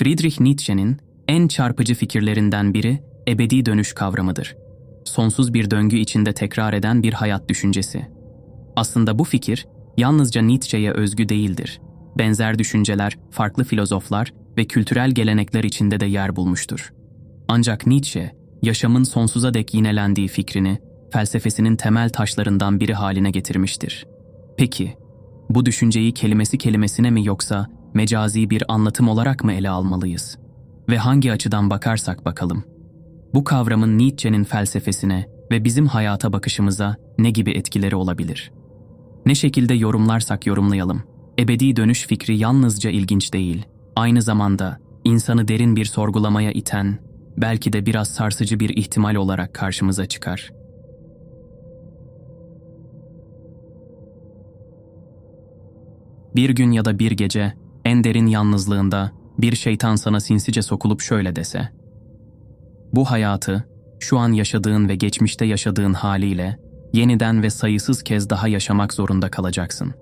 Friedrich Nietzsche'nin en çarpıcı fikirlerinden biri ebedi dönüş kavramıdır. Sonsuz bir döngü içinde tekrar eden bir hayat düşüncesi. Aslında bu fikir yalnızca Nietzsche'ye özgü değildir. Benzer düşünceler farklı filozoflar ve kültürel gelenekler içinde de yer bulmuştur. Ancak Nietzsche, yaşamın sonsuza dek yinelendiği fikrini felsefesinin temel taşlarından biri haline getirmiştir. Peki, bu düşünceyi kelimesi kelimesine mi yoksa mecazi bir anlatım olarak mı ele almalıyız? Ve hangi açıdan bakarsak bakalım. Bu kavramın Nietzsche'nin felsefesine ve bizim hayata bakışımıza ne gibi etkileri olabilir? Ne şekilde yorumlarsak yorumlayalım, ebedi dönüş fikri yalnızca ilginç değil, aynı zamanda insanı derin bir sorgulamaya iten, belki de biraz sarsıcı bir ihtimal olarak karşımıza çıkar. Bir gün ya da bir gece en derin yalnızlığında bir şeytan sana sinsice sokulup şöyle dese. Bu hayatı, şu an yaşadığın ve geçmişte yaşadığın haliyle yeniden ve sayısız kez daha yaşamak zorunda kalacaksın.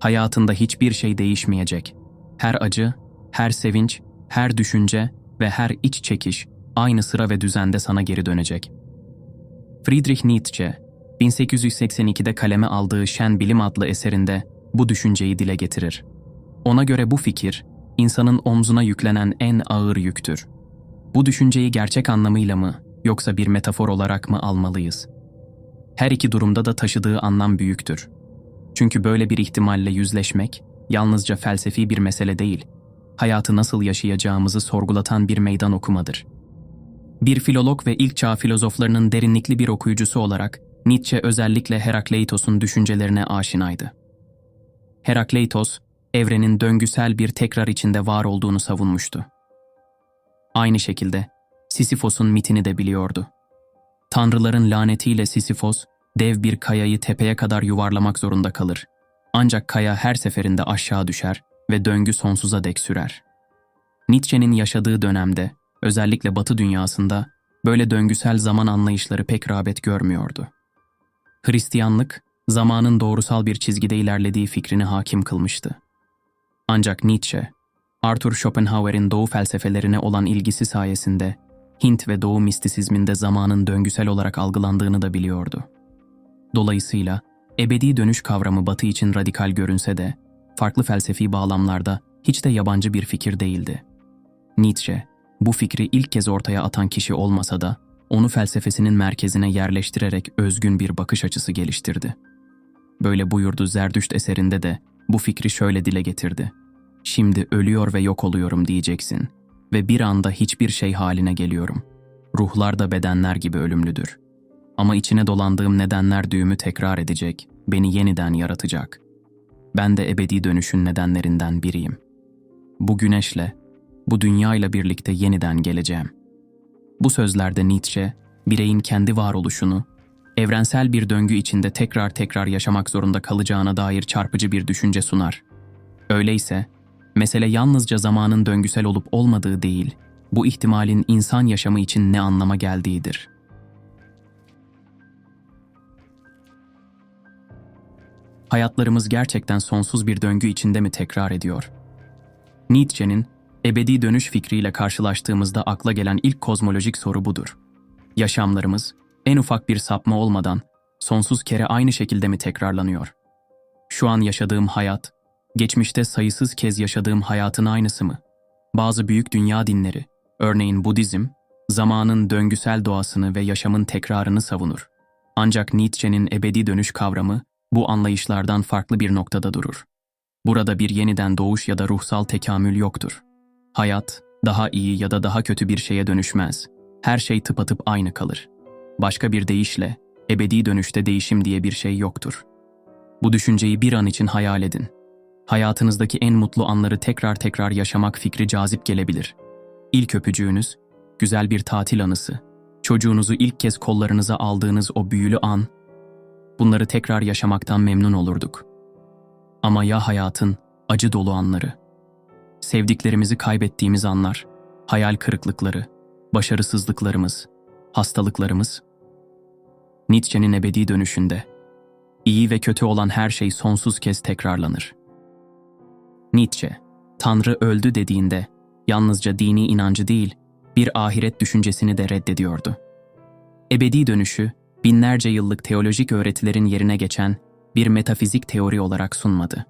Hayatında hiçbir şey değişmeyecek. Her acı, her sevinç, her düşünce ve her iç çekiş aynı sıra ve düzende sana geri dönecek. Friedrich Nietzsche, 1882'de kaleme aldığı Şen Bilim adlı eserinde bu düşünceyi dile getirir. Ona göre bu fikir, insanın omzuna yüklenen en ağır yüktür. Bu düşünceyi gerçek anlamıyla mı yoksa bir metafor olarak mı almalıyız? Her iki durumda da taşıdığı anlam büyüktür. Çünkü böyle bir ihtimalle yüzleşmek yalnızca felsefi bir mesele değil, hayatı nasıl yaşayacağımızı sorgulatan bir meydan okumadır. Bir filolog ve ilk çağ filozoflarının derinlikli bir okuyucusu olarak Nietzsche özellikle Herakleitos'un düşüncelerine aşinaydı. Herakleitos, evrenin döngüsel bir tekrar içinde var olduğunu savunmuştu. Aynı şekilde Sisyphos'un mitini de biliyordu. Tanrıların lanetiyle Sisyphos, dev bir kayayı tepeye kadar yuvarlamak zorunda kalır. Ancak kaya her seferinde aşağı düşer ve döngü sonsuza dek sürer. Nietzsche'nin yaşadığı dönemde, özellikle Batı dünyasında, böyle döngüsel zaman anlayışları pek rağbet görmüyordu. Hristiyanlık, zamanın doğrusal bir çizgide ilerlediği fikrini hakim kılmıştı. Ancak Nietzsche, Arthur Schopenhauer'in doğu felsefelerine olan ilgisi sayesinde Hint ve doğu mistisizminde zamanın döngüsel olarak algılandığını da biliyordu. Dolayısıyla ebedi dönüş kavramı Batı için radikal görünse de farklı felsefi bağlamlarda hiç de yabancı bir fikir değildi. Nietzsche, bu fikri ilk kez ortaya atan kişi olmasa da onu felsefesinin merkezine yerleştirerek özgün bir bakış açısı geliştirdi. Böyle buyurdu Zerdüşt eserinde de bu fikri şöyle dile getirdi. Şimdi ölüyor ve yok oluyorum diyeceksin ve bir anda hiçbir şey haline geliyorum. Ruhlar da bedenler gibi ölümlüdür. Ama içine dolandığım nedenler düğümü tekrar edecek, beni yeniden yaratacak. Ben de ebedi dönüşün nedenlerinden biriyim. Bu güneşle, bu dünyayla birlikte yeniden geleceğim. Bu sözlerde Nietzsche, bireyin kendi varoluşunu, evrensel bir döngü içinde tekrar tekrar yaşamak zorunda kalacağına dair çarpıcı bir düşünce sunar. Öyleyse, mesele yalnızca zamanın döngüsel olup olmadığı değil, bu ihtimalin insan yaşamı için ne anlama geldiğidir. Hayatlarımız gerçekten sonsuz bir döngü içinde mi tekrar ediyor? Nietzsche'nin ebedi dönüş fikriyle karşılaştığımızda akla gelen ilk kozmolojik soru budur. Yaşamlarımız, en ufak bir sapma olmadan sonsuz kere aynı şekilde mi tekrarlanıyor? Şu an yaşadığım hayat, geçmişte sayısız kez yaşadığım hayatın aynısı mı? Bazı büyük dünya dinleri, örneğin Budizm, zamanın döngüsel doğasını ve yaşamın tekrarını savunur. Ancak Nietzsche'nin ebedi dönüş kavramı bu anlayışlardan farklı bir noktada durur. Burada bir yeniden doğuş ya da ruhsal tekamül yoktur. Hayat, daha iyi ya da daha kötü bir şeye dönüşmez. Her şey tıpatıp aynı kalır. Başka bir deyişle, ebedi dönüşte değişim diye bir şey yoktur. Bu düşünceyi bir an için hayal edin. Hayatınızdaki en mutlu anları tekrar tekrar yaşamak fikri cazip gelebilir. İlk öpücüğünüz, güzel bir tatil anısı, çocuğunuzu ilk kez kollarınıza aldığınız o büyülü an, bunları tekrar yaşamaktan memnun olurduk. Ama ya hayatın acı dolu anları? Sevdiklerimizi kaybettiğimiz anlar, hayal kırıklıkları, başarısızlıklarımız, hastalıklarımız? Nietzsche'nin ebedi dönüşünde, iyi ve kötü olan her şey sonsuz kez tekrarlanır. Nietzsche, Tanrı öldü dediğinde yalnızca dini inancı değil, bir ahiret düşüncesini de reddediyordu. Ebedi dönüşü, binlerce yıllık teolojik öğretilerin yerine geçen bir metafizik teori olarak sunmadı.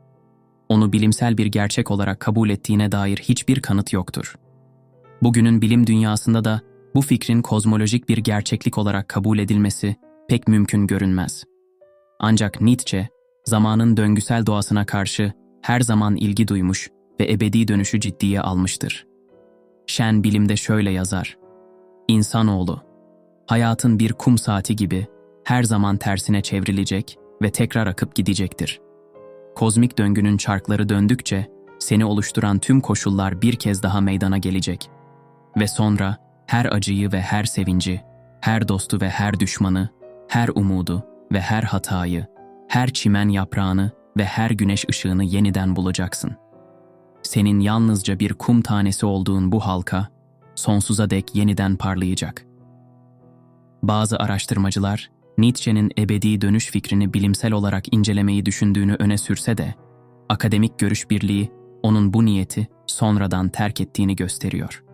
Onu bilimsel bir gerçek olarak kabul ettiğine dair hiçbir kanıt yoktur. Bugünün bilim dünyasında da bu fikrin kozmolojik bir gerçeklik olarak kabul edilmesi pek mümkün görünmez. Ancak Nietzsche, zamanın döngüsel doğasına karşı her zaman ilgi duymuş ve ebedi dönüşü ciddiye almıştır. Şen bilimde şöyle yazar. İnsanoğlu, hayatın bir kum saati gibi her zaman tersine çevrilecek ve tekrar akıp gidecektir. Kozmik döngünün çarkları döndükçe seni oluşturan tüm koşullar bir kez daha meydana gelecek. Ve sonra her acıyı ve her sevinci, her dostu ve her düşmanı, her umudu ve her hatayı, her çimen yaprağını ve her güneş ışığını yeniden bulacaksın. Senin yalnızca bir kum tanesi olduğun bu halka, sonsuza dek yeniden parlayacak. Bazı araştırmacılar, Nietzsche'nin ebedi dönüş fikrini bilimsel olarak incelemeyi düşündüğünü öne sürse de, akademik görüş birliği onun bu niyeti sonradan terk ettiğini gösteriyor.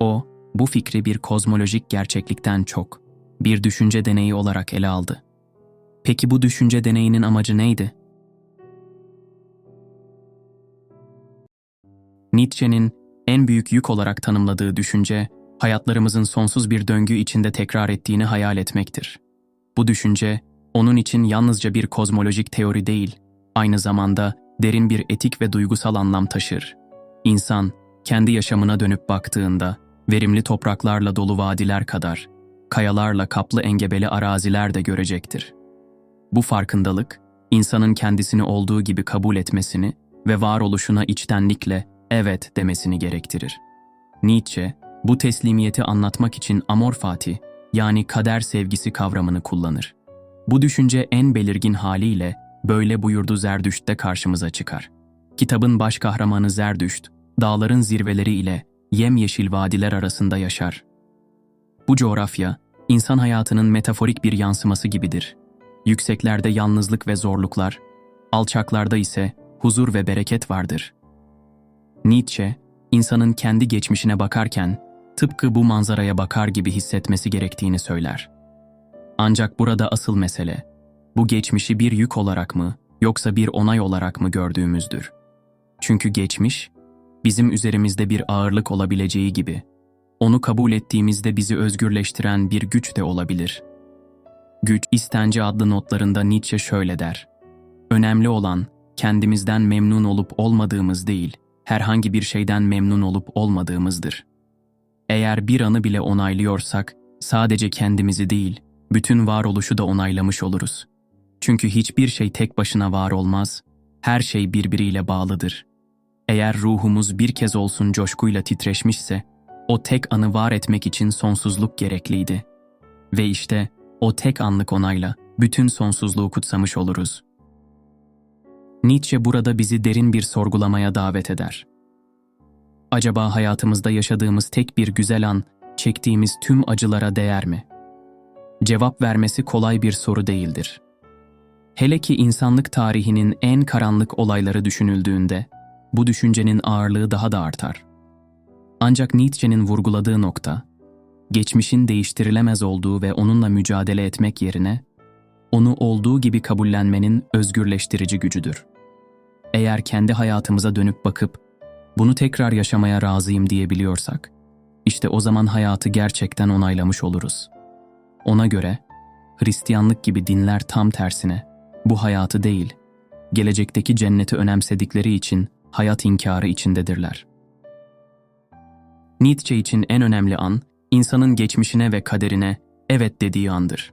O, bu fikri bir kozmolojik gerçeklikten çok, bir düşünce deneyi olarak ele aldı. Peki bu düşünce deneyinin amacı neydi? Nietzsche'nin en büyük yük olarak tanımladığı düşünce, hayatlarımızın sonsuz bir döngü içinde tekrar ettiğini hayal etmektir. Bu düşünce, onun için yalnızca bir kozmolojik teori değil, aynı zamanda derin bir etik ve duygusal anlam taşır. İnsan, kendi yaşamına dönüp baktığında, verimli topraklarla dolu vadiler kadar, kayalarla kaplı engebeli araziler de görecektir. Bu farkındalık, insanın kendisini olduğu gibi kabul etmesini ve varoluşuna içtenlikle evet demesini gerektirir. Nietzsche, bu teslimiyeti anlatmak için amor fati, yani kader sevgisi kavramını kullanır. Bu düşünce en belirgin haliyle böyle buyurdu Zerdüşt'te karşımıza çıkar. Kitabın baş kahramanı Zerdüşt, dağların zirveleri ile yemyeşil vadiler arasında yaşar. Bu coğrafya, insan hayatının metaforik bir yansıması gibidir. Yükseklerde yalnızlık ve zorluklar, alçaklarda ise huzur ve bereket vardır. Nietzsche, insanın kendi geçmişine bakarken tıpkı bu manzaraya bakar gibi hissetmesi gerektiğini söyler. Ancak burada asıl mesele, bu geçmişi bir yük olarak mı yoksa bir onay olarak mı gördüğümüzdür. Çünkü geçmiş, bizim üzerimizde bir ağırlık olabileceği gibi, onu kabul ettiğimizde bizi özgürleştiren bir güç de olabilir. Güç İstenci adlı notlarında Nietzsche şöyle der. Önemli olan kendimizden memnun olup olmadığımız değil, herhangi bir şeyden memnun olup olmadığımızdır. Eğer bir anı bile onaylıyorsak, sadece kendimizi değil, bütün varoluşu da onaylamış oluruz. Çünkü hiçbir şey tek başına var olmaz, her şey birbiriyle bağlıdır. Eğer ruhumuz bir kez olsun coşkuyla titreşmişse, o tek anı var etmek için sonsuzluk gerekliydi. Ve işte o tek anlık onayla bütün sonsuzluğu kutsamış oluruz. Nietzsche burada bizi derin bir sorgulamaya davet eder. Acaba hayatımızda yaşadığımız tek bir güzel an, çektiğimiz tüm acılara değer mi? Cevap vermesi kolay bir soru değildir. Hele ki insanlık tarihinin en karanlık olayları düşünüldüğünde, bu düşüncenin ağırlığı daha da artar. Ancak Nietzsche'nin vurguladığı nokta, geçmişin değiştirilemez olduğu ve onunla mücadele etmek yerine, onu olduğu gibi kabullenmenin özgürleştirici gücüdür. Eğer kendi hayatımıza dönüp bakıp, bunu tekrar yaşamaya razıyım diyebiliyorsak, işte o zaman hayatı gerçekten onaylamış oluruz. Ona göre, Hristiyanlık gibi dinler tam tersine, bu hayatı değil, gelecekteki cenneti önemsedikleri için hayat inkarı içindedirler. Nietzsche için en önemli an, insanın geçmişine ve kaderine evet dediği andır.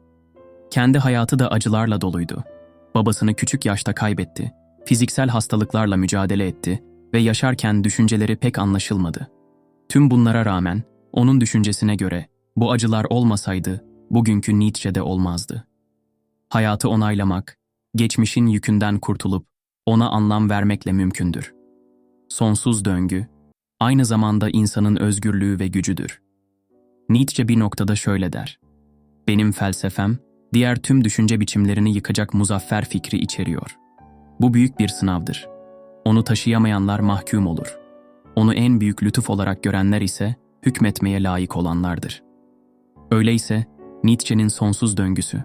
Kendi hayatı da acılarla doluydu. Babasını küçük yaşta kaybetti, fiziksel hastalıklarla mücadele etti ve yaşarken düşünceleri pek anlaşılmadı. Tüm bunlara rağmen onun düşüncesine göre bu acılar olmasaydı bugünkü Nietzsche'de olmazdı. Hayatı onaylamak, geçmişin yükünden kurtulup ona anlam vermekle mümkündür. Sonsuz döngü, aynı zamanda insanın özgürlüğü ve gücüdür. Nietzsche bir noktada şöyle der. Benim felsefem, diğer tüm düşünce biçimlerini yıkacak muzaffer fikri içeriyor. Bu büyük bir sınavdır. Onu taşıyamayanlar mahkum olur. onu en büyük lütuf olarak görenler ise hükmetmeye layık olanlardır. Öyleyse Nietzsche'nin sonsuz döngüsü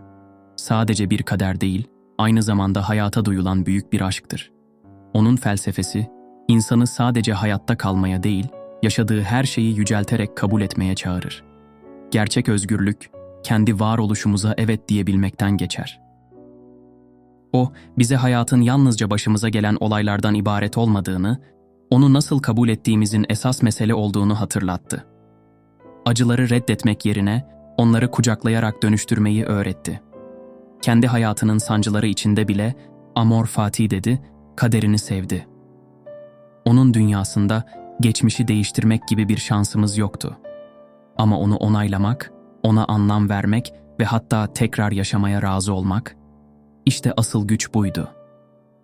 sadece bir kader değil, aynı zamanda hayata duyulan büyük bir aşktır. Onun felsefesi insanı sadece hayatta kalmaya değil, yaşadığı her şeyi yücelterek kabul etmeye çağırır. Gerçek özgürlük kendi varoluşumuza evet diyebilmekten geçer. O, bize hayatın yalnızca başımıza gelen olaylardan ibaret olmadığını, onu nasıl kabul ettiğimizin esas mesele olduğunu hatırlattı. Acıları reddetmek yerine onları kucaklayarak dönüştürmeyi öğretti. Kendi hayatının sancıları içinde bile amor fati dedi, kaderini sevdi. Onun dünyasında geçmişi değiştirmek gibi bir şansımız yoktu. Ama onu onaylamak, ona anlam vermek ve hatta tekrar yaşamaya razı olmak, işte asıl güç buydu.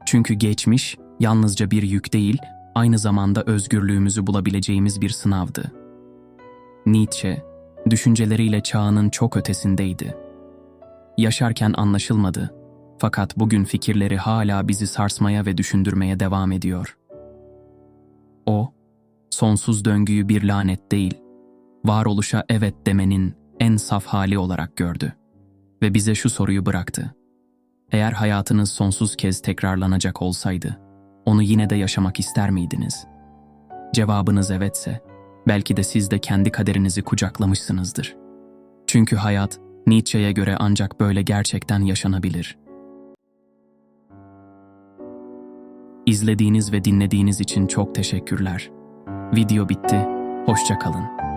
Çünkü geçmiş yalnızca bir yük değil, aynı zamanda özgürlüğümüzü bulabileceğimiz bir sınavdı. Nietzsche, düşünceleriyle çağının çok ötesindeydi. Yaşarken anlaşılmadı, fakat bugün fikirleri hala bizi sarsmaya ve düşündürmeye devam ediyor. O, sonsuz döngüyü bir lanet değil, varoluşa evet demenin en saf hali olarak gördü ve bize şu soruyu bıraktı. Eğer hayatınız sonsuz kez tekrarlanacak olsaydı, onu yine de yaşamak ister miydiniz? Cevabınız evetse, belki de siz de kendi kaderinizi kucaklamışsınızdır. Çünkü hayat, Nietzsche'ye göre ancak böyle gerçekten yaşanabilir. İzlediğiniz ve dinlediğiniz için çok teşekkürler. Video bitti, hoşça kalın.